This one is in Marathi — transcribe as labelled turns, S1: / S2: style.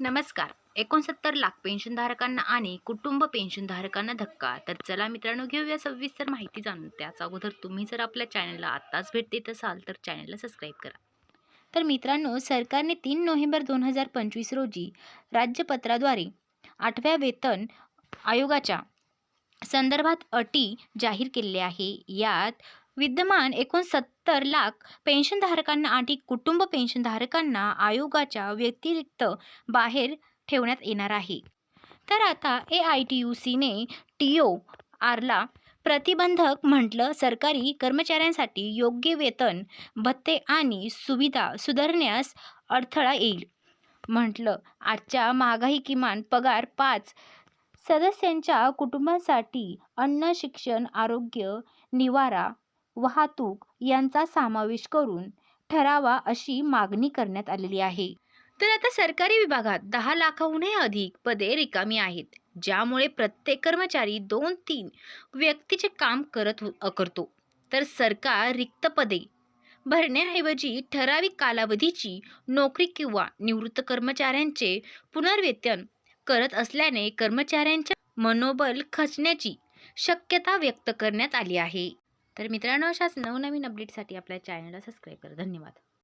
S1: नमस्कार. एकोणसत्तर लाख पेन्शनधारकांना आणि कुटुंब पेन्शनधारकांना धक्का. तर चला मित्रांनो घेऊया सविस्तर माहिती जाणून. त्याच अगोदर तुम्ही जर आपल्या चॅनलला आत्ताच भेट देत असाल तर चॅनलला सबस्क्राईब करा. तर मित्रांनो सरकारने तीन नोव्हेंबर दोन हजार पंचवीस रोजी राज्यपत्राद्वारे आठव्या वेतन आयोगाच्या संदर्भात अटी जाहीर केलेल्या आहे. यात विद्यमान एकोणसत्तर लाख पेन्शनधारकांना आणि कुटुंब पेन्शनधारकांना आयोगाच्या व्यतिरिक्त बाहेर ठेवण्यात येणार आहे. तर आता ए आय टी यू सीने टी ओ आरला प्रतिबंधक म्हटलं सरकारी कर्मचाऱ्यांसाठी योग्य वेतन भत्ते आणि सुविधा सुधारण्यास अडथळा येईल. म्हटलं आजच्या महागाई किमान पगार पाच सदस्यांच्या कुटुंबासाठी अन्न शिक्षण आरोग्य निवारा वाहतूक यांचा समावेश करून ठरावा अशी मागणी करण्यात आलेली आहे. तर आता सरकारी विभागात दहा लाखाहूनही अधिक पदे रिकामी आहेत ज्यामुळे प्रत्येक कर्मचारी दोन तीन व्यक्तीचे काम करत हो-, करतो. तर सरकार रिक्त पदे भरण्याऐवजी ठराविक कालावधीची नोकरी किंवा निवृत्त कर्मचाऱ्यांचे पुनर्वेतन करत असल्याने कर्मचाऱ्यांच्या मनोबल खचण्याची शक्यता व्यक्त करण्यात आली आहे. तर मित्रांनो अशाच नवनवीन अपडेटसाठी आपल्या चॅनलला सबस्क्राईब करा. धन्यवाद.